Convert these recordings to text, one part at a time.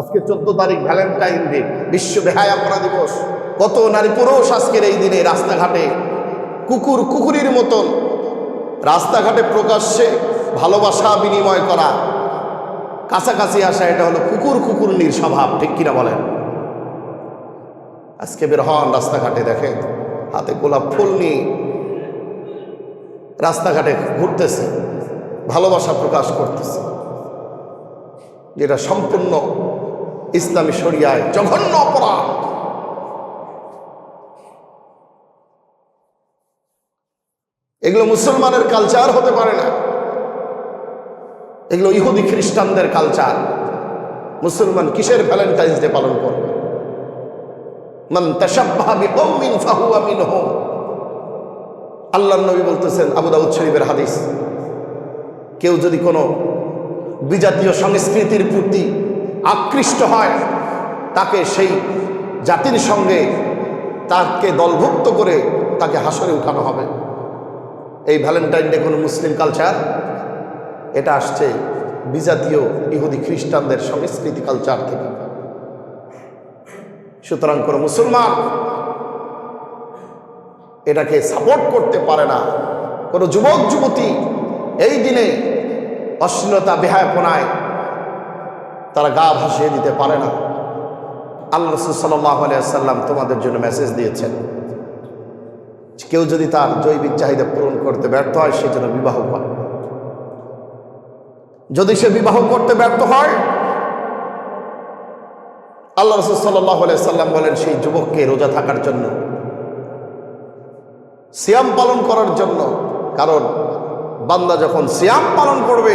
আজকে চোদ্দ তারিখ ভ্যালেন্টাইন ডে, বিশ্ব বেহায়াপনা দিবস। কত নারী পুরুষ আজকের এই দিনে রাস্তাঘাটে, কুকুর কুকুরির মতন রাস্তাঘাটে প্রকাশ্যে ভালোবাসা বিনিময় করা। কাছাকাছি আসা, এটা হলো কুকুর কুকুরনির স্বভাব, ঠিক কিনা বলেন? আজকে বের হন রাস্তাঘাটে, দেখেন, হাতে গোলাপ ফুল নিয়ে রাস্তাঘাটে ঘুরতেছে, ভালোবাসা প্রকাশ করতেছে। যেটা সম্পূর্ণ ইসলামী শরিয়ায় জঘন্য অপরাধ। এগুলো মুসলমানের কালচার হতে পারে না। এগুলো ইহুদি খ্রিস্টানদের কালচার মুসলমান কিসের ভ্যালেন্টাইন্স ডে পালন করবে? আল্লাহর নবী বলতেছেন আবু দাউদ শরীফের হাদিস, কেউ যদি কোনো বিজাতীয় সংস্কৃতির প্রতি আকৃষ্ট হয়, তাকে সেই জাতির সঙ্গে তাকে দলভুক্ত করে তাকে হাসরে উঠানো হবে। এই ভ্যালেন্টাইন ডে কোনো মুসলিম কালচার, এটা আসছে বিজাতীয় ইহুদি খ্রিস্টানদের সংস্কৃতি কালচার থেকে। সুতরাং কোনো মুসলমান এটাকে সাপোর্ট করতে পারে না। কোনো যুবক যুবতী এই দিনে অশ্লীলতা, বেহায়পনায় তারা গা ভাসিয়ে দিতে পারে না। আল্লাহ রসুল সাল্লাম তোমাদের জন্য মেসেজ দিয়েছেন। কেউ যদি তার জৈবিক চাহিদা পূরণ করতে ব্যর্থ হয়, সে যেন বিবাহ করে। যদি সে বিবাহ করতে ব্যর্থ হয়, আল্লাহ রসুল সাল্লাহ সাল্লাম বলেন, সেই যুবককে রোজা থাকার জন্য, সিয়াম পালন করার জন্য। কারণ বান্দা যখন সিয়াম পালন করবে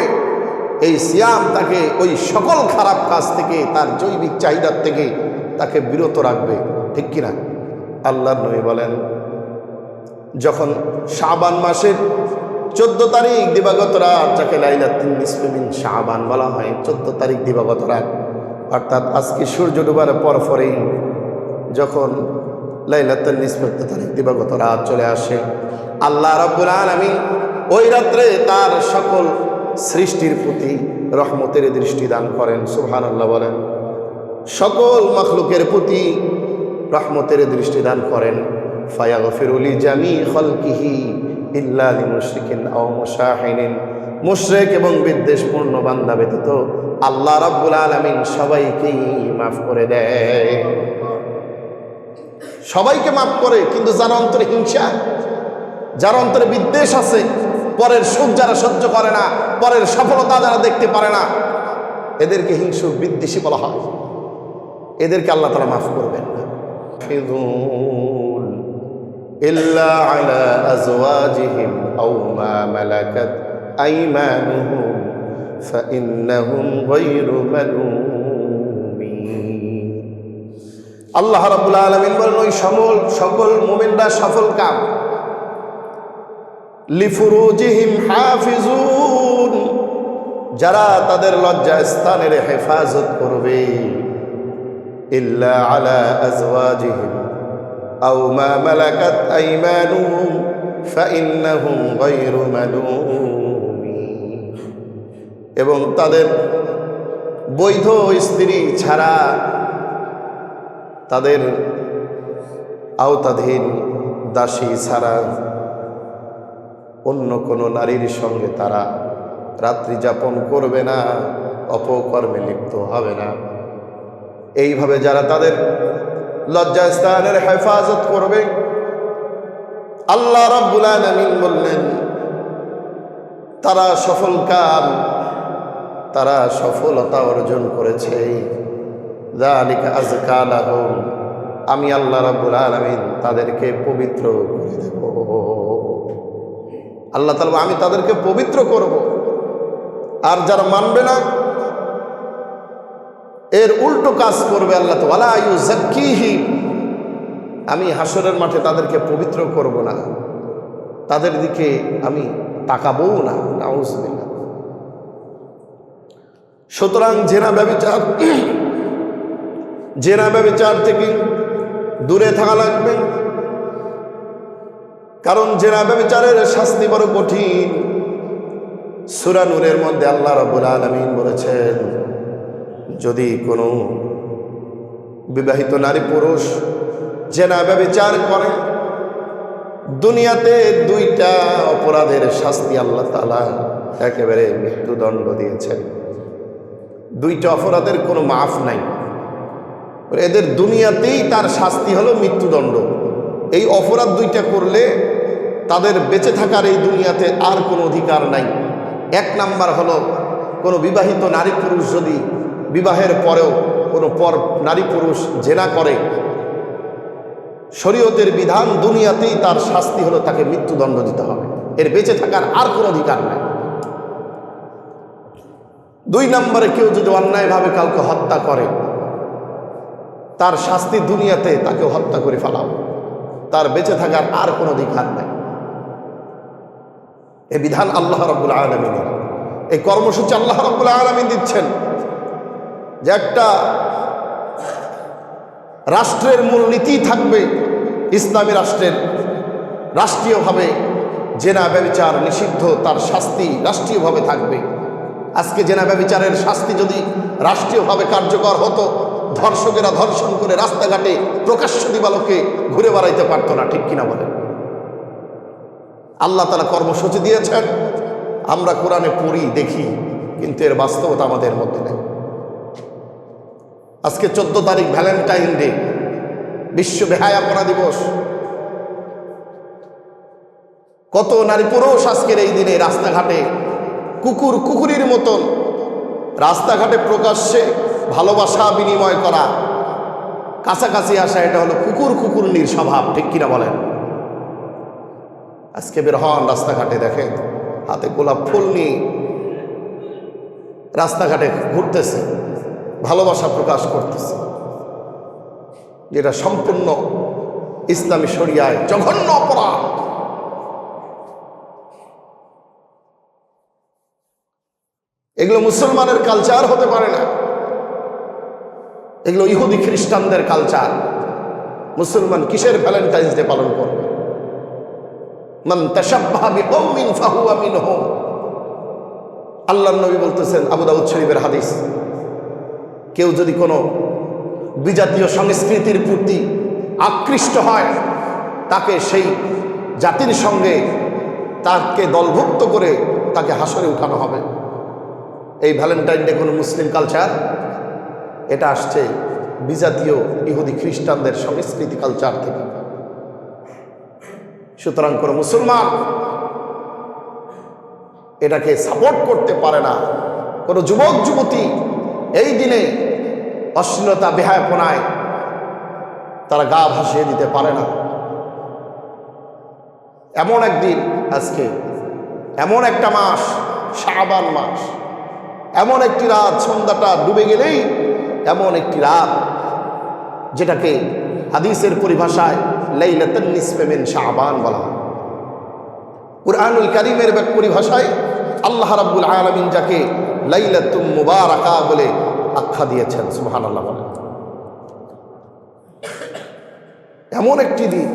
এই সিয়াম তাকে ওই সকল খারাপ কাজ থেকে, তার জৈবিক চাহিদার থেকে তাকে বিরত রাখবে, ঠিক কিনা? আল্লাহ নবী বলেন, যখন শাবান মাসের চোদ্দ তারিখ দিবাগত রাত, যাকে লাইলাতুন নিসফিমিন শাবান বলা হয়, চোদ্দ তারিখ দিবাগত রাত, অর্থাৎ আজকে সূর্য ডুবার পর পরেই যখন লাইলাতুল নিসফিত তারিখ দিবাগত রাত চলে আসে, আল্লাহ রাব্বুল আলামিন ওই রাত্রে তার সকল সৃষ্টির প্রতি রহমতের দৃষ্টি দান করেন, সুবহানাল্লাহ বলেন। সকল মখলুকের প্রতি রহমতের দৃষ্টি দান করেন। ফায়া ফায়াগফিরুলি জামি খলকিহি ইল্লা লিমুশরিকিন আও মুশাহিনিন। মুশরিক এবং বিদ্বেষপূর্ণ বান্দা ব্যতীত আল্লাহ রাব্বুল আলামিন সবাইকেই মাফ করে দেয়। সবাইকে মাফ করে, কিন্তু যার অন্তরে হিংসা, যার অন্তরে বিদ্বেষ আছে পরের সুখ যারা সহ্য করে না পরের সফলতা যারা দেখতে পারে না এদেরকে হিংসুক বিদ্বেষী বলা হয় এদেরকে আল্লাহ তালা মাফ করবেন না إلا على أزواجهم أو ما ملكت أيمانهم فإنهم غير ملومين আল্লাহ রাবুল আলমিন বলেন ওই সকল সকল মোমেনরা সফল কাম লিফুরুজিহিম যারা তাদের লজ্জা স্থানের হেফাজত করবে। ইল্লা আলা এবং তাদের বৈধ স্ত্রী ছাড়া তাদের আওতাধীন দাসী ছাড়া অন্য কোনো নারীর সঙ্গে তারা রাত্রি যাপন করবে না, অপকর্মে লিপ্ত হবে না। এইভাবে যারা তাদের লজ্জাস্থানের হেফাজত করবে, আল্লাহ রাব্বুল আলামিন বললেন, তারা সফল কাম, তারা সফলতা অর্জন করেছে। আমি আল্লাহ রাব্বুল আলামিন তাদেরকে পবিত্র করে দেব। আল্লাহ তাআলা আমি তাদেরকে পবিত্র করব। আর যারা মানবে না, এর উল্টো কাজ করবে আল্লাহ তো আলা ইউজাক্কিহি আমি হাসরের মাঠে তাদেরকে পবিত্র করব না। তাদের দিকে আমি তাকাবও না সুতরাং জেনা ব্যবচার জেনা ব্যবচার থেকে দূরে থাকা লাগবে। কারণ জেনা ব্যবচারের শাস্তি বড় কঠিন। সুরানুরের মধ্যে আল্লাহ রবুল আলমিন বলেছেন, যদি কোনো বিবাহিত নারী পুরুষ জেনা ব্যবচার করে, দুনিয়াতে দুইটা অপরাধের শাস্তি আল্লাহ তালা একেবারে মৃত্যুদণ্ড দিয়েছেন। দুইটা অপরাধের কোনো মাফ নাই। এদের দুনিয়াতেই তার শাস্তি হলো মৃত্যুদণ্ড। এই অপরাধ দুইটা করলে তাদের বেঁচে থাকার এই দুনিয়াতে আর কোনো অধিকার নাই। এক নাম্বার হলো, কোনো বিবাহিত নারী পুরুষ যদি বিবাহের পরেও কোনো পর নারী পুরুষ জেনা করে, শরীয়তের বিধান দুনিয়াতেই তার শাস্তি হলো তাকে মৃত্যুদণ্ড দিতে হবে। এর বেঁচে থাকার আর কোনো অধিকার নাই। দুই নম্বরে কেউ যদি অন্যায়ভাবে কাউকে হত্যা করে, তার শাস্তি দুনিয়াতে তাকে হত্যা করে ফেলাও তার বেঁচে থাকার আর কোনো অধিকার নাই। এ বিধান আল্লাহ রব্বুল আলমিনের। এই কর্মসূচি আল্লাহ রব্বুল আলমিন দিচ্ছেন যে একটা রাষ্ট্রের মূল নীতি থাকবে, ইসলামী রাষ্ট্রের রাষ্ট্রীয়ভাবে জেনা ব্যবচার নিষিদ্ধ, তার শাস্তি রাষ্ট্রীয়ভাবে থাকবে। আজকে জেনা ব্যবচারের শাস্তি যদি রাষ্ট্রীয়ভাবে কার্যকর হতো, ধর্ষকেরা ধর্ষণ করে রাস্তাঘাটে প্রকাশ্য দিবালোকে ঘুরে বেড়াইতে পারতো না, ঠিক কিনা বলেন? আল্লাহ তারা কর্মসূচি দিয়েছেন। আমরা কোরআনে পড়ি, দেখি, কিন্তু এর বাস্তবতা আমাদের মধ্যে নেই। আজকে চোদ্দ তারিখ ভ্যালেন্টাইন ডে, বিশ্ব বেহায়াপনা দিবস। কত নারী পুরুষ আজকের এই দিনে রাস্তাঘাটে, কুকুর কুকুরির মতন রাস্তাঘাটে প্রকাশ্যে ভালোবাসা বিনিময় করা। কাছাকাছি আসা, এটা হলো কুকুর কুকুরনির স্বভাব, ঠিক কিনা বলেন? আজকে বের হন রাস্তাঘাটে, দেখেন, হাতে গোলাপ ফুল নিয়ে রাস্তাঘাটে ঘুরতেছে, ভালোবাসা প্রকাশ করতেছে। যেটা সম্পূর্ণ ইসলামী শরিয়ায় জঘন্য অপরাধ। এগুলো মুসলমানের কালচার হতে পারে না। এগুলো ইহুদি খ্রিস্টানদের কালচার মুসলমান কিসের ভ্যালেন্টাইন্স ডে পালন করবে? আল্লাহর নবী বলতেছেন আবু দাউদ শরীফের হাদিস, কেউ যদি কোনো বিজাতীয় সংস্কৃতির প্রতি আকৃষ্ট হয়, তাকে সেই জাতির সঙ্গে তাকে দলভুক্ত করে তাকে হাসরে উঠানো হবে। এই ভ্যালেন্টাইন ডে কোনো মুসলিম কালচার? এটা আসছে বিজাতীয় ইহুদি খ্রিস্টানদের সংস্কৃতি কালচার থেকে। সুতরাং কোনো মুসলমান এটাকে সাপোর্ট করতে পারে না। কোনো যুবক, যুবতী এই দিনে অশ্লীলতা, বেহায়পনায় তারা গা ভাসিয়ে দিতে পারে না। এমন একদিন আজকে, এমন একটা মাস, শাবান মাস, এমন একটি রাত সন্ধ্যাটা ডুবে গেলেই এমন একটি রাত যেটাকে হাদিসের পরিভাষায় লাইলাতুন নিসফে মিন শাবান বলা হয়। কুরআনুল কারীমের পরিভাষায় আল্লাহ রাব্বুল আলামিন যাকে লাইলাতুম মুবারাকা বলে আখ্যা দিয়েছেন, সুবহানাল্লাহ বলেন। এমন একটি দিন,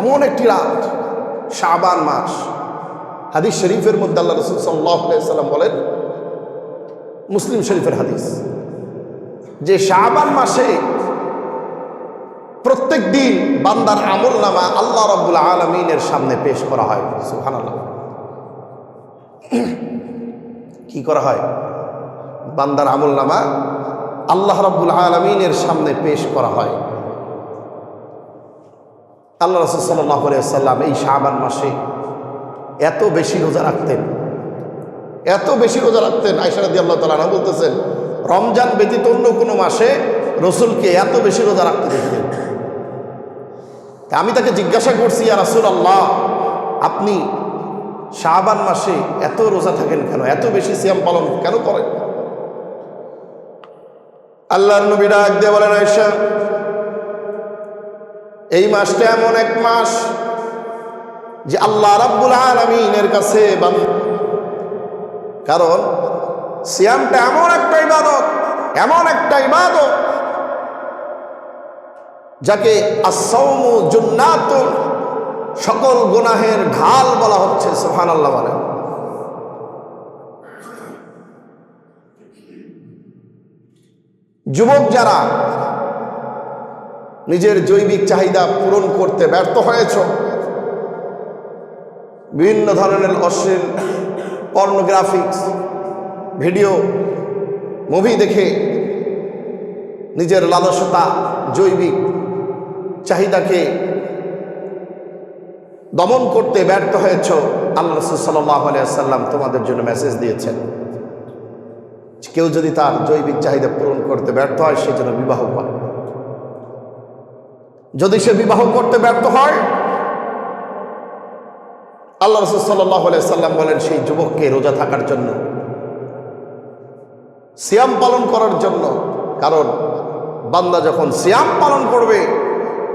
এমন একটি রাত, শাবান মাস। হাদিস শরীফের মধ্যে আল্লাহ রসুল সাল্লাম বলেন, মুসলিম শরীফের হাদিস, যে শাবান মাসে প্রত্যেক দিন বান্দার আমল নামা আল্লাহ রব্বুল আলমিনের সামনে পেশ করা হয়। সুহান আল্লাহ কি করা হয়? বান্দার আমল নামা আল্লাহ রব্বুল আলমিনের সামনে পেশ করা হয়। আল্লাহ রসুল সাল্লাহ সাল্লাম এই শাহবান মাসে এত বেশি রোজা রাখতেন। এত বেশি রোজা রাখতেন। আয়সারাদি আল্লাহ তালা বলতেছেন, রমজান ব্যতীত অন্য কোনো মাসে রসুলকে এত বেশি রোজা রাখতে দেখতেন। আমি তাকে জিজ্ঞাসা করছি আর রাসুল আল্লাহ আপনি শাহবান মাসে এত রোজা থাকেন কেন? এত বেশি সিয়াম পালন কেন করেন? আল্লাহর নবী ডাক দিয়ে বলেন আয়সা এই মাসটা এমন এক মাস যে আল্লাহ রাব্বুল আলমিনের কাছে কারণ, সিয়ামটা এমন একটা ইবাদত, এমন একটা ইবাদত যাকে আসৌমু জুন্নাত সকল গুনাহের ঢাল বলা হচ্ছে সুহান আল্লাহ বলেন যুবক যারা নিজের জৈবিক চাহিদা পূরণ করতে ব্যর্থ হয়েছ, বিভিন্ন ধরনের অশ্লীল পর্নোগ্রাফিক্স, ভিডিও, মুভি দেখে নিজের লালসতা জৈবিক চাহিদাকে দমন করতে ব্যর্থ হয়েছ, আল্লাহ রসুল সাল্লাম তোমাদের জন্য মেসেজ দিয়েছেন। কেউ যদি তার জৈবিক চাহিদা পূরণ করতে ব্যর্থ হয়, সে যেন বিবাহ করে। যদি সে বিবাহ করতে ব্যর্থ হয়, আল্লাহ রসুল সাল্লাম বলেন, সেই যুবককে রোজা থাকার জন্য, সিয়াম পালন করার জন্য। কারণ বান্দা যখন সিয়াম পালন করবে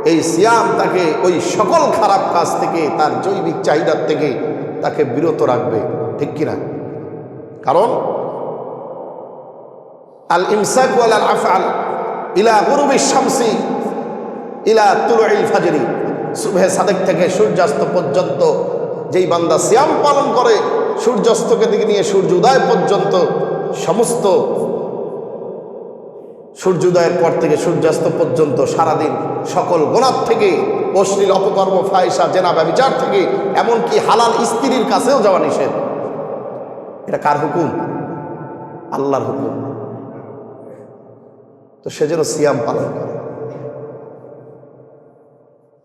এই সিয়াম তাকে ওই সকল খারাপ কাজ থেকে, তার জৈবিক চাহিদার থেকে তাকে বিরত রাখবে, ঠিক কিনা? কারণ, আল ইমসাক আল আফআল ইলা গুরুবি শামসি ইলা তুলুল ফাজরি, সুবহে সাদেক থেকে সূর্যাস্ত পর্যন্ত যেই বান্দা সিয়াম পালন করে, সূর্যাস্তকে দিকে নিয়ে সূর্য উদয় পর্যন্ত সমস্ত সূর্যোদয়ের পর থেকে সূর্যাস্ত পর্যন্ত সারাদিন সকল গোনার থেকে, অশ্লীল অপকর্ম ফায়সা জেনা ব্যবিচার থেকে, এমনকি হালাল স্ত্রীর কাছেও যাওয়া নিষেধ। এটা কার হুকুম? আল্লাহর হুকুম। তো সে যেন সিয়াম পালন করে।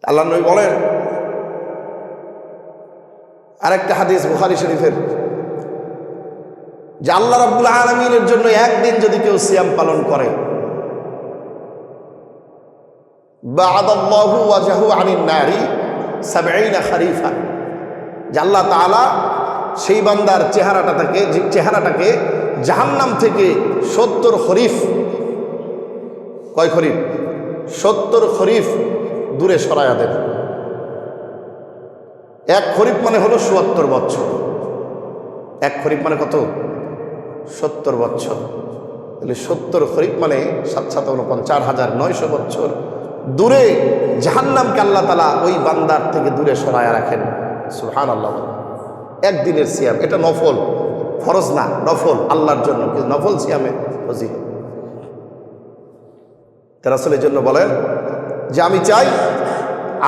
আল্লাহ নবী বলেন, আরেকটা হাদিস বুখারি শরীফের, যে আল্লাহ রাব্বুল আলমিনের জন্য একদিন যদি কেউ সিয়াম পালন করে বাদাল্লাহু ওয়াজাহু আনিন নারী সাবঈনা খারিফা। যে আল্লাহ তাআলা সেই বান্দার চেহারাটা চেহারাটাকে চেহারাটাকে জাহান্নাম থেকে সত্তর খরিফ, কয় খরিফ? সত্তর খরিফ দূরে সরাইয়া দেন। এক খরিফ মানে হলো চুয়াত্তর বছর। এক খরিফ মানে কত? সত্তর বছর। তাহলে সত্তর খরিফ মানে সাত সাত উনপঞ্চাশ হাজার নয়শো বছর। দূরে জাহান্নামকে আল্লাহ তালা ওই বান্দার থেকে দূরে সরাইয়া রাখেন। সুহান আল্লাহ একদিনের সিয়াম, এটা নফল, ফরজ না, নফল, আল্লাহর জন্য, কিন্তু নফল সিয়ামে ফজি তারা আসলে জন্য বলেন যে, আমি চাই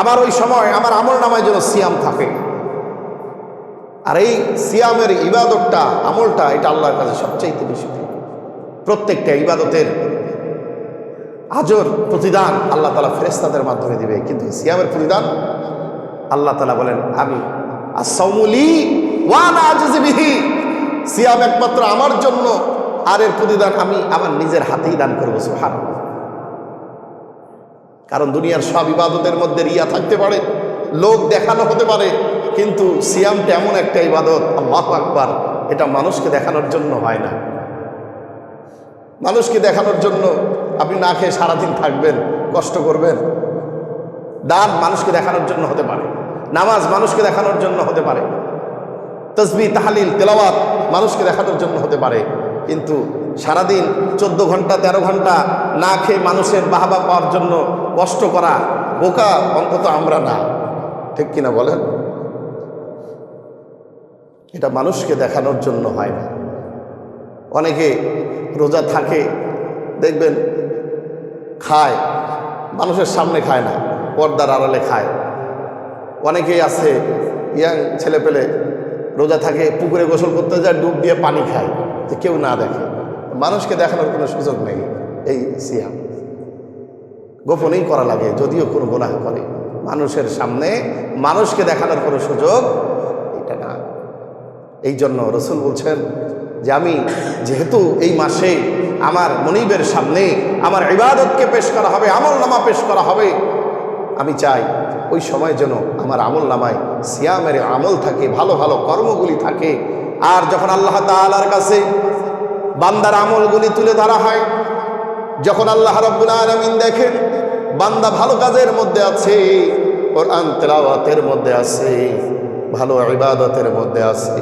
আমার ওই সময়, আমার আমল নামায় যেন সিয়াম থাকে। আর এই সিয়ামের ইবাদতটা, আমলটা, এটা আল্লাহর কাছে সবচাইতে বেশি প্রত্যেকটা ইবাদতের আজর, প্রতিদান আল্লাহ তালা ফেরেস্তাদের মাধ্যমে দিবে। কিন্তু সিয়ামের প্রতিদান আল্লাহ তালা বলেন, আমি সিয়াম একমাত্র আমার জন্য, আর এর প্রতিদান আমি আমার নিজের হাতেই দান করব সুহান কারণ দুনিয়ার সব ইবাদতের মধ্যে রিয়া থাকতে পারে, লোক দেখানো হতে পারে, কিন্তু সিয়ামটা এমন একটা ইবাদত, আল্লাহ আকবার, এটা মানুষকে দেখানোর জন্য হয় না। মানুষকে দেখানোর জন্য আপনি না খেয়ে সারাদিন থাকবেন, কষ্ট করবেন। দান মানুষকে দেখানোর জন্য হতে পারে। নামাজ মানুষকে দেখানোর জন্য হতে পারে। তসবি, তাহালিল, তেলাওয়াত মানুষকে দেখানোর জন্য হতে পারে। কিন্তু সারাদিন চোদ্দ ঘণ্টা ১৩ ঘণ্টা না খেয়ে মানুষের বাহবা পাওয়ার জন্য কষ্ট করা বোকা অন্তত আমরা না। ঠিক কিনা বলেন? এটা মানুষকে দেখানোর জন্য হয় না। অনেকে রোজা থাকে, দেখবেন খায়। মানুষের সামনে খায় না, পর্দার আড়ালে খায়। অনেকেই আছে, ইয়াং ছেলে পেলে রোজা থাকে, পুকুরে গোসল করতে যায়, ডুব দিয়ে পানি খায়, যে কেউ না দেখে। মানুষকে দেখানোর কোনো সুযোগ নেই এই সিয়াম। গোপনেই করা লাগে, যদিও কোনো গোনাহ করে। মানুষের সামনে মানুষকে দেখানোর কোনো সুযোগ এটা না। এই জন্য রসুল বলছেন যে আমি যেহেতু এই মাসে আমার মনিবের সামনে আমার ইবাদতকে পেশ করা হবে আমল নামা পেশ করা হবে, আমি চাই ওই সময় যেন আমার আমল নামায় সিয়ামের আমল থাকে, ভালো ভালো কর্মগুলি থাকে। আর যখন আল্লাহ তালার কাছে বান্দার আমলগুলি তুলে ধরা হয়, যখন আল্লাহ রব্বুল আলমিন দেখেন বান্দা ভালো কাজের মধ্যে আছে, কোরআন তেলাওয়াতের মধ্যে আছে, ভালো ইবাদতের মধ্যে আছে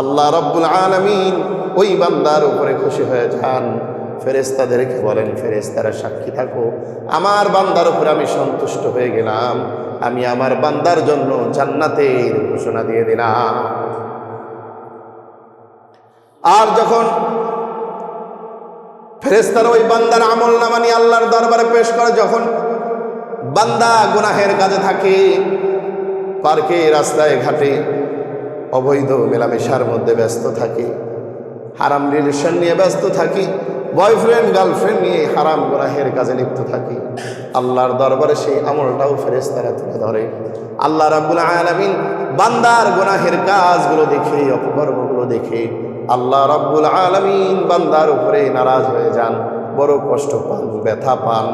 আল্লাহ রব্বুল আলমিন ওই বান্দার উপরে খুশি হয়ে যান। ফেরেস্তাদেরকে বলেন ফেরেস্তারা সাক্ষী থাকো। আমার বান্দার উপরে আমি সন্তুষ্ট হয়ে গেলাম। আমি আমার বান্দার জন্য জান্নাতের ঘোষণা দিয়ে দিলাম। আর যখন ফেরেস্তার ওই বান্দার আমল নামানি আল্লাহর দরবারে পেশ করে, যখন বান্দা গুনাহের কাজে থাকে পার্কে রাস্তায় ঘাটে অবৈধ মেলামেশার মধ্যে ব্যস্ত থাকি। হারাম রিলেশন নিয়ে ব্যস্ত থাকি। বয়ফ্রেন্ড গার্লফ্রেন্ড নিয়ে হারাম গুনাহের কাজে লিপ্ত থাকি। আল্লাহর দরবারে সেই আমলটাও ফেরেস্তারা তুলে ধরে। আল্লাহ রাব্বুল আলামিন বান্দার গোনাহের কাজগুলো দেখে, অপকর্মগুলো দেখে আল্লাহ রাব্বুল আলামিন বান্দার উপরে নারাজ হয়ে যান, বড় কষ্ট পান, ব্যথা পান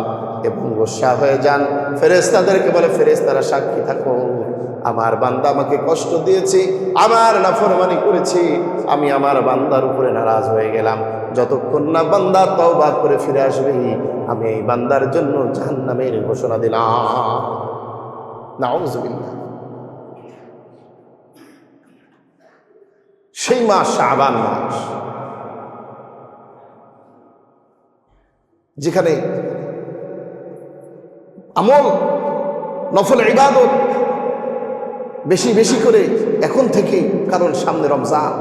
এবং গোসা হয়ে যান। ফেরেস্তাদেরকে বলে ফেরেস্তারা সাক্ষী থাকো। আমার বান্দা আমাকে কষ্ট দিয়েছে, আমার নাফরমানি করেছি, আমি আমার বান্দার উপরে নারাজ হয়ে গেলাম। যতক্ষণ না বান্দা তওবা করে ফিরে আসবে, আমি এই বান্দার জন্য জাহান্নামের ঘোষণা দিলাম। সেই মাস, শাবান মাস, যেখানে আমল, নফল ইবাদত বেশি বেশি করে এখন থেকে, কারণ সামনে রমজান।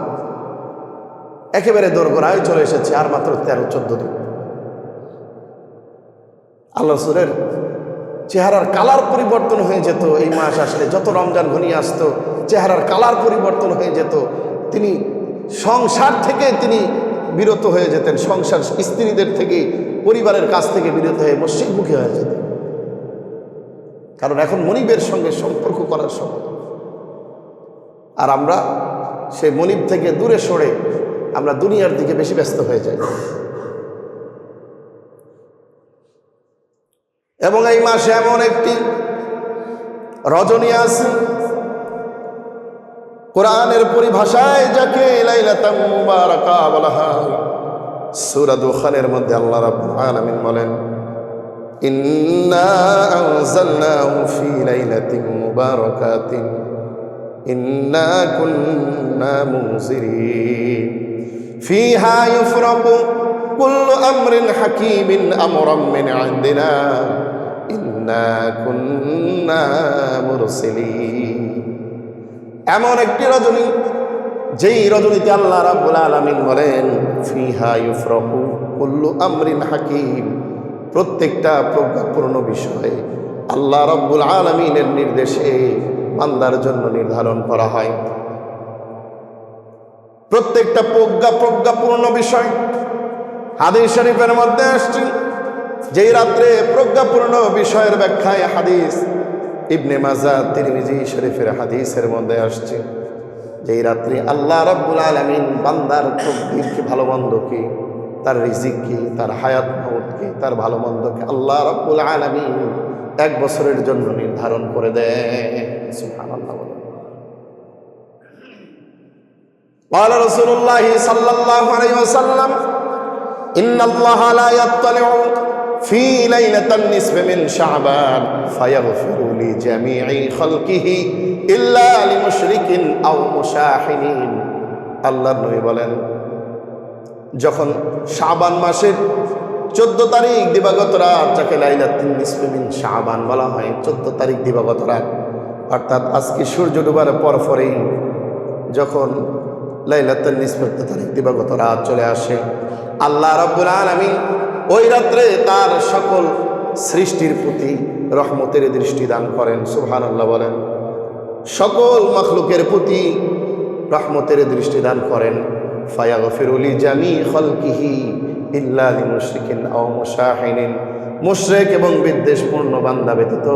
একেবারে দোরগোড়ায় চলে এসেছে আর মাত্র তেরো, চোদ্দ দিন। আল্লাহ সুরের চেহারার কালার পরিবর্তন হয়ে যেত এই মাস আসলে। যত রমজান ঘনিয়ে আসতো, চেহারার কালার পরিবর্তন হয়ে যেত। তিনি সংসার থেকে তিনি বিরত হয়ে যেতেন। সংসার স্ত্রীদের থেকে, পরিবারের কাছ থেকে বিরত হয়ে মসজিদমুখী হয়ে যেতেন। কারণ এখন মনিবের সঙ্গে সম্পর্ক করার সময়। আর আমরা সে মনিব থেকে দূরে সরে আমরা দুনিয়ার দিকে বেশি ব্যস্ত হয়ে যাই। এবং এই মাসে এমন একটি রজনী আছে, কোরআনের পরিভাষায় যাকে সূরা দুখানের মধ্যে আল্লাহ রাব্বুল বলেন, ইন্না আনজালনাহু ফি লাইলাতিন মুবারাকাতিন। ইন্না কুন্না মুনজিরিন। ফিহা ইউফরাকু কুল্লু আমরিন হাকীমিন আমরাম মিন ইনদিনা ইন্না কুন্না মুরসিলিন। এমন একটি রজনী, যেই রজনীতে আল্লাহ রাব্বুল আলামিন বলেন, ফিহা ইউফরাকু কুল্লু আমরিন হাকিম। প্রত্যেকটা প্রজ্ঞাপূর্ণ বিষয় আল্লাহ রাব্বুল আলামিনের নির্দেশে বান্দার জন্য নির্ধারণ করা হয়। প্রত্যেকটা প্রজ্ঞা প্রজ্ঞাপূর্ণ বিষয়। হাদিস শরীফের মধ্যে আসছে, যেই রাত্রে প্রজ্ঞাপূর্ণ বিষয়ের ব্যাখ্যায় হাদিস, ইবনে মাজা, তিরমিজি শরীফের হাদিসের মধ্যে আসছে, যেই রাত্রে আল্লাহ রব্বুল আলমিন বান্দার তকদির কি, ভালো মন্দ কি, তার রিজিক কি, তার হায়াত মৌত কি, তার ভালো মন্দ কি, আল্লাহ রব্বুল আলমিন এক বছরের জন্য নির্ধারণ করে দেয়। সুবহানাল্লাহ বলেন। قال رسول الله صلى الله عليه وسلم إن الله لا يطلع في ليلة النصف من شعبان فيغفر لجميع خلقه إلا لمشرك أو مشاحنين আল্লাহর নবী বলেন যখন শাবান মাসের চোদ্দ তারিখ দিবাগত রাত যাকে লাইলাতুন নিসফে মিন শাবান বলা হয় চোদ্দ তারিখ দিবাগত রাত অর্থাৎ আজকে সূর্য ডুবার পর পরেই যখন লাইলাতুন নিসফে তারিখ দিবাগত রাত চলে আসে, আল্লাহ রাব্বুল আলামিন ওই রাত্রে তার সকল সৃষ্টির প্রতি রহমতের দৃষ্টি দান করেন সুবহান আল্লাহ বলেন। সকল মখলুকের প্রতি রহমতের দৃষ্টি দান করেন। ফায়াগফিরুলি জামি খলকিহি ইল্লা লিমুশরিকিন আও মুশাহিনিন মুশরিক এবং বিদ্বেষপূর্ণ বান্দা ব্যতীত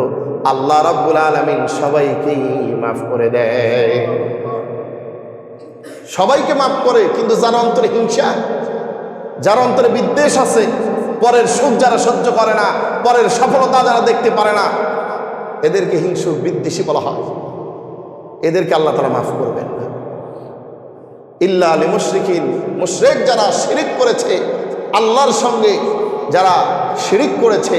আল্লাহ রাব্বুল আলামিন সবাইকেই মাফ করে দেয়। সবাইকে মাফ করে, কিন্তু যার অন্তরে হিংসা, যার অন্তরে বিদ্বেষ আছে, পরের সুখ যারা সহ্য করে না, পরের সফলতা যারা দেখতে পারে না, এদেরকে হিংসু বিদ্বেষী বলা হয়। এদেরকে আল্লাহ তারা মাফ করবেন ইল্লা আলী মুশরিকিন মুশরেক যারা শিরিক করেছে, আল্লাহর সঙ্গে যারা শিরিক করেছে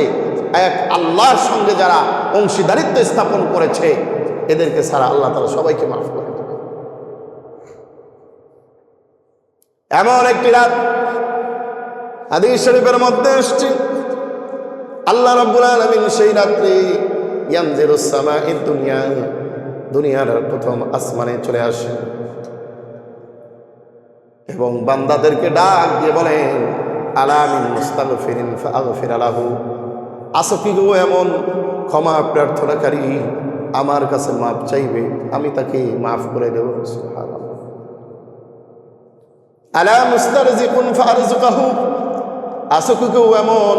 এক আল্লাহর সঙ্গে যারা অংশীদারিত্ব স্থাপন করেছে, এদেরকে ছাড়া আল্লাহ তারা সবাইকে মাফ করে এমন একটি রাত হাদিস শরীফের মধ্যে এসছে, আল্লাহ রাব্বুল আলামিন সেই রাত্রি ইয়ানজিরুস সামাঈদ দুনিয়া, দুনিয়ার প্রথম আসমানে চলে আসে এবং বান্দাদেরকে ডাক দিয়ে বলেন আলামিন মুস্তাগফিরিন ফাগফির আলাহু আসো কি গো এমন? ক্ষমা প্রার্থনাকারী আমার কাছে মাপ চাইবে, আমি তাকে মাফ করে দেব। আলা এমন?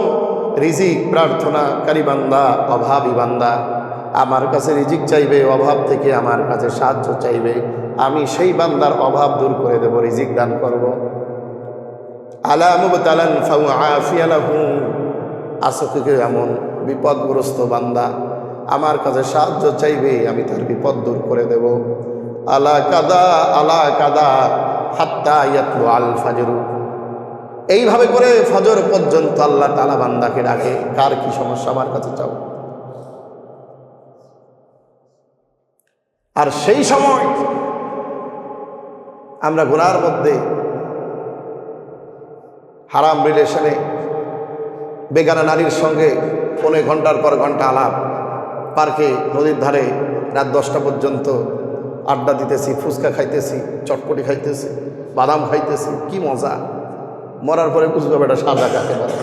রিজিক প্রার্থনাকারী বান্দা বান্দা, আমার কাছে রিজিক চাইবে, অভাব থেকে আমার কাছে সাহায্য চাইবে, আমি সেই বান্দার অভাব দূর করে দেব, রিজিক দান করব। আলা মুবতালান ফাউআফিয়ালাহু আসকে এমন বিপদগ্রস্ত বান্দা। আমার কাছে সাহায্য চাইবে, আমি তার বিপদ দূর করে দেব। আলা কাদা আলা কাদা, হাত্তা ইয়াতলু আল ফাজরু। এইভাবে করে ফজর পর্যন্ত আল্লাহ তালা বান্দাকে ডাকে, কার কি সমস্যা আমার কাছে চাও? আর সেই সময় আমরা গুনার মধ্যে হারাম রিলেশনে বেগানা নারীর সঙ্গে ফোনে ঘণ্টার পর ঘণ্টা আলাপ। পার্কে, নদীর ধারে রাত দশটা পর্যন্ত আড্ডা দিতেছি, ফুচকা খাইতেছি, চটপটি খাইতেছি, বাদাম খাইতেছি, কি মজা। মরার পরে বুঝবে বেটা সাজা কাকে বলে।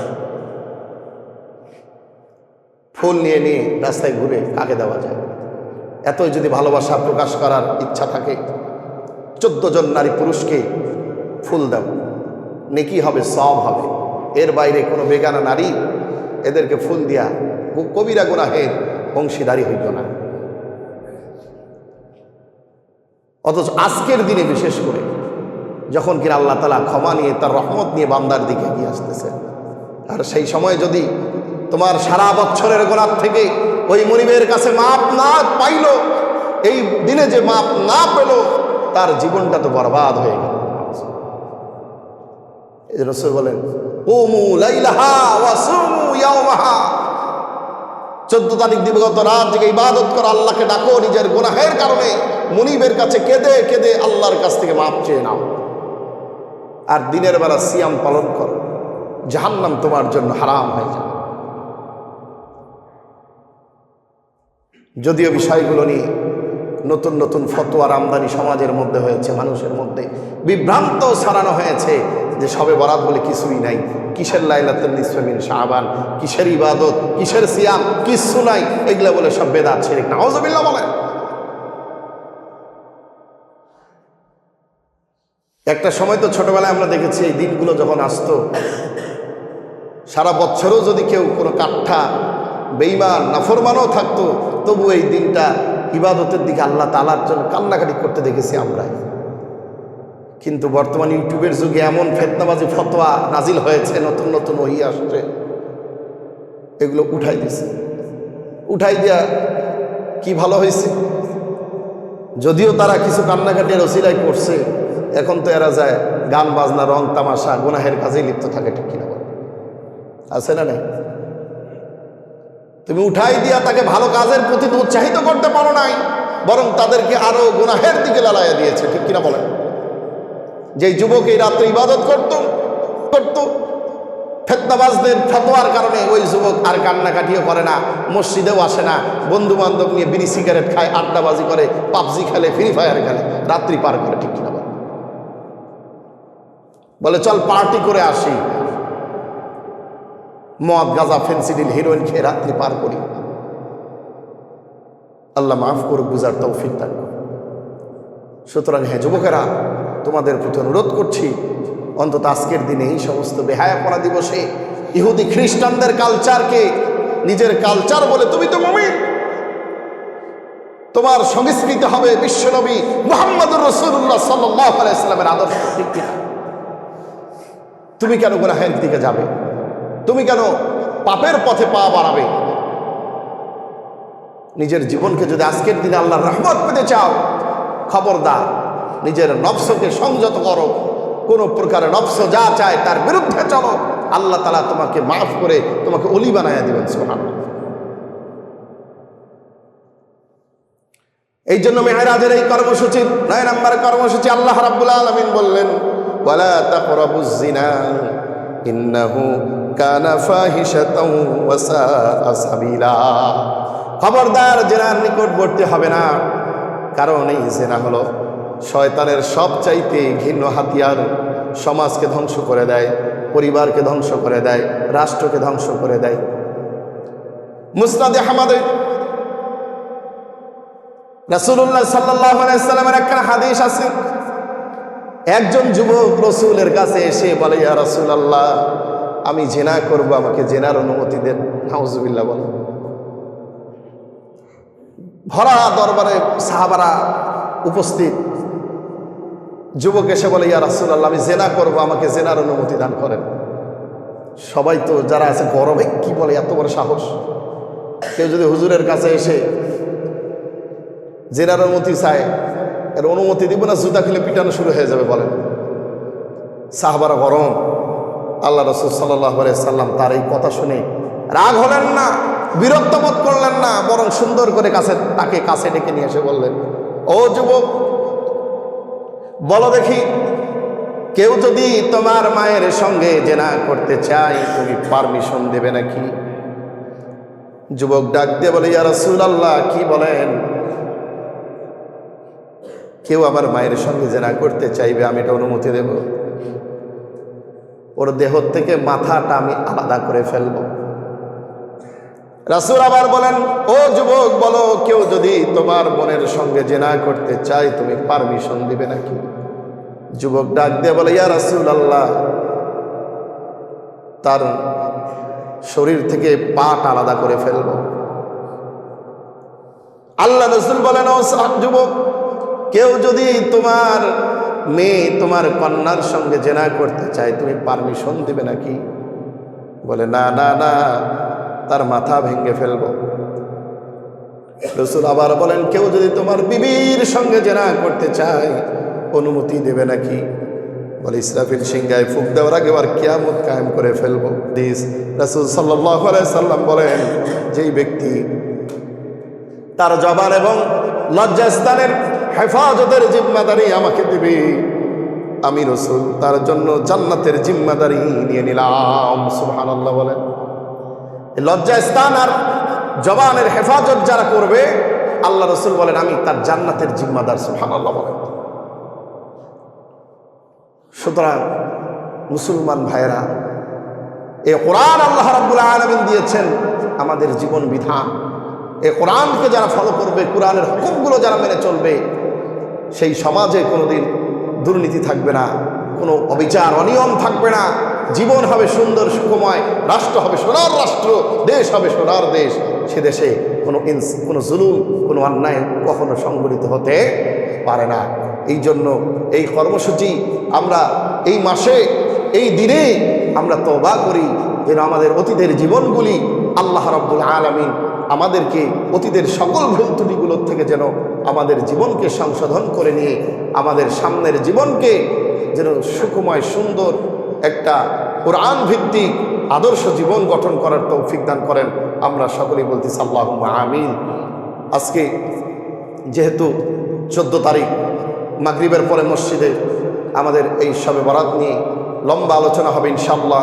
ফুল নিয়ে নিয়ে রাস্তায় ঘুরে কাকে দেওয়া যায়। এতই যদি ভালোবাসা প্রকাশ করার ইচ্ছা থাকে, চোদ্দ জন নারী পুরুষকে ফুল দাও। নেকি হবে, সব হবে। এর বাইরে কোনো বেগানা নারী এদেরকে ফুল দিয়া কবিরা গুনাহের অংশীদারি হইত না। অথচ আজকের দিনে বিশেষ করে যখন কিনা আল্লাহ তালা ক্ষমা নিয়ে, তার রহমত নিয়ে বান্দার দিকে এগিয়ে আসতেছে, আর সেই সময় যদি তোমার সারা বছরের গোলাপ থেকে ওই মনিবের কাছে মাপ না পাইল, এই দিনে যে মাপ না পেল, তার জীবনটা তো বরবাদ হয়ে গেল। রসুল বলেন ওমু লাইলাহা ওয়াসুমু ইয়াওমাহা। চোদ্দ তারিখ দিবগত রাত থেকে ইবাদত করো, আল্লাহকে ডাকো নিজের গুনাহের কারণে। মনিবের কাছে কেঁদে কেঁদে আল্লাহর কাছ থেকে মাপ চেয়ে নাও। আর দিনের বেলা সিয়াম পালন করো। জাহান্নাম তোমার জন্য হারাম হয়ে যাবে। যদিও বিষয়গুলো নিয়ে নতুন নতুন ফতোয়ার আমদানি সমাজের মধ্যে হয়েছে, মানুষের মধ্যে বিভ্রান্ত ছড়ানো হয়েছে যে সবে বরাত বলে কিছুই নাই। কিসের লাইলাতুল নিসফামিন শাহবান কিসের ইবাদত? কিসের সিয়াম? কিচ্ছু নাই। এগুলো বলে সব বেদাত ছেড়ে নাওজবিল্লা বলে একটা সময় তো ছোটবেলায় আমরা দেখেছি, এই দিনগুলো যখন আসতো, সারা বছরও যদি কেউ কোনো কাঠা, বেইমান, নাফরমানও থাকতো, তবু এই দিনটা ইবাদতের দিকে আল্লাহ তালার জন্য কান্নাকাটি করতে দেখেছি আমরা। কিন্তু বর্তমান ইউটিউবের যুগে এমন ফেতনাবাজি, ফতোয়া নাজিল হয়েছে, নতুন নতুন ওই আসছে। এগুলো উঠাই দিছে উঠাই দেয়া কি ভালো হয়েছে? যদিও তারা কিছু কান্নাকাটির অসিলাই করছে, এখন তো এরা যায় গান বাজনা, রং তামাশা, গুনাহের কাজেই লিপ্ত থাকে, ঠিক কিনা? আছে না নাই? তুমি উঠাই দিয়া তাকে ভালো কাজের প্রতি তো উৎসাহিত করতে পারো নাই, বরং তাদেরকে আরও গুনাহের দিকে লালাইয়া দিয়েছে, ঠিক কিনা বলেন যে যুবক এই রাত্রে ইবাদত করত করত, ফেতনাবাজদের ফতোয়ার কারণে ওই যুবক আর কান্নাকাটিও করে না, মসজিদেও আসে না বন্ধু বান্ধব নিয়ে বিড়ি সিগারেট খায়, আড্ডাবাজি করে, পাবজি খেলে, ফ্রি ফায়ার খেলে, রাত্রি পার করে, ঠিক কিনা? বলে, চল পার্টি করে আসি মদ, গাজা, ফেন্সিডিল, হিরোইন খেয়ে রাত্রি পার করি। আল্লাহ মাফ করুক, বুঝার তৌফিক দান। সুতরাং হ্যাঁ যুবকেরা, তোমাদের প্রতি অনুরোধ করছি, অন্তত আজকের দিনে এই সমস্ত বেহায়াপনা দিবসে ইহুদি খ্রিস্টানদের কালচারকে, নিজের কালচার বলে তুমি তো মমিন। তোমার সংস্কৃতি হবে বিশ্বনবী মোহাম্মদুর রসুল্লাহ সাল্লাহ ইসলামের আদর্শ তুমি কেন গুনাহের দিকে যাবে? তুমি কেন পাপের পথে পা বাড়াবে? নিজের জীবনকে যদি আজকের দিনে আল্লাহর রহমত পেতে চাও, খবরদার, নিজের নফসকে সংযত করো। কোনো প্রকারের নফস যা চায় তার বিরুদ্ধে চলো। আল্লাহ তালা তোমাকে মাফ করে তোমাকে অলি বানাইয়া দেবেন সোহান এই জন্য মেহরাজের এই কর্মসূচির নয় নম্বর কর্মসূচি আল্লাহ রাব্বুল আলমিন বললেন কানা খবরদার জেনার নিকটবর্তী হবে না। কারণ এই জেনা হলো শয়তানের সবচাইতে ঘৃণ্য হাতিয়ার। সমাজকে ধ্বংস করে দেয়, পরিবারকে ধ্বংস করে দেয়, রাষ্ট্রকে ধ্বংস করে দেয়। মুসনাদে হামাদে রাসূলুল্লাহ সাল্লাল্লাহু আলাইহি সাল্লামের একটা হাদিস আছে। একজন যুবক রসুলের কাছে এসে বলে, ইয়া রাসূলুল্লাহ আমি জেনা করব, আমাকে জেনার অনুমতি দেন। নাউজুবিল্লাহ বলে ভরা দরবারে সাহাবারা উপস্থিত। যুবক এসে বলে, ইয়া রাসুল্লাহ আমি জেনা করব, আমাকে জেনার অনুমতি দান করেন। সবাই তো যারা আছে, গরমে কি বলে, এত বড় সাহস। কেউ যদি হুজুরের কাছে এসে জেনার অনুমতি চায়, এর অনুমতি দিব না, জুতা খুলে পিটানো শুরু হয়ে যাবে বলেন। সাহবারা গরম। আল্লাহ রসুল সাল্লাহ সাল্লাম তার এই কথা শুনে রাগ হলেন না, বিরক্ত বোধ করলেন না, বরং সুন্দর করে কাছে, তাকে কাছে ডেকে নিয়ে এসে বললেন, ও যুবক, বলো দেখি, কেউ যদি তোমার মায়ের সঙ্গে জেনা করতে চায়, তুমি পারমিশন দেবে নাকি? যুবক ডাক দিয়ে বলে, ইয়া রসুল আল্লাহ কি বলেন? কেউ আমার মায়ের সঙ্গে জেনা করতে চাইবে, আমি এটা অনুমতি দেব? ওর দেহ থেকে মাথাটা আমি আলাদা করে ফেলব। রাসুল আবার বলেন, ও যুবক, বলো কেউ যদি তোমার বোনের সঙ্গে জেনা করতে চায়, তুমি পারমিশন দিবে নাকি? যুবক ডাক দিয়ে বলে, ইয়া রাসুল আল্লাহ তার শরীর থেকে পাট আলাদা করে ফেলব। আল্লাহ রসুল বলেন, ও যুবক, কেউ যদি তোমার মেয়ে তোমার কন্যার সঙ্গে জেনা করতে চায়, তুমি পারমিশন দিবে নাকি? বলে, না না না, তার মাথা ভেঙে ফেলব। রসুল আবার বলেন, কেউ যদি তোমার বিবির সঙ্গে জেনা করতে চায়, অনুমতি দেবে নাকি? বলে, ইসরাফিল সিংগায় ফুক দেওয়ার আগে আবার কিয়ামত কায়েম করে ফেলব। দিস রাসুল সাল্লাহ সাল্লাম বলেন, যেই ব্যক্তি তার জবান এবং লজ্জাস্থানের হেফাজতের জিম্মাদারি আমাকে দিবে। আমি রসুল, তার জন্য জান্নাতের জিম্মাদারি নিয়ে নিলাম সুহান আল্লাহ বলেন লজ্জাস্থান আর জবানের হেফাজত যারা করবে, আল্লাহ রসুল বলেন, আমি তার জান্নাতের জিম্মাদার সুহান আল্লাহ বলেন। সুতরাং মুসলমান ভাইয়েরা, এ কোরআন আল্লাহ রাব্বুল আলমিন দিয়েছেন আমাদের জীবন বিধান। এ কোরআনকে যারা ফলো করবে, কোরআনের হুকুমগুলো যারা মেনে চলবে সেই সমাজে কোনোদিন দুর্নীতি থাকবে না, কোনো অবিচার অনিয়ম থাকবে না। জীবন হবে সুন্দর সুখময়, রাষ্ট্র হবে সোনার রাষ্ট্র, দেশ হবে সোনার দেশ। সে দেশে কোনো ইনস, কোনো জুলুম, কোনো অন্যায় কখনো সংগঠিত হতে পারে না। এই জন্য এই কর্মসূচি আমরা এই মাসে, এই দিনে আমরা তবা করি। যেন আমাদের অতীতের জীবনগুলি আল্লাহ রব্বুল আলমিন আমাদেরকে, অতীতের সকল ভুল ত্রুটিগুলোর থেকে যেন আমাদের জীবনকে সংশোধন করে নিয়ে, আমাদের সামনের জীবনকে যেন সুখময় সুন্দর একটা কোরআন ভিত্তিক আদর্শ জীবন গঠন করার তৌফিক দান করেন। আমরা সকলেই বলতে সাল্লাহ আমিন। আজকে যেহেতু চোদ্দ তারিখ, মাগরিবের পরে মসজিদে আমাদের এই সবে বরাত নিয়ে লম্বা আলোচনা হবে ইনশাল্লাহ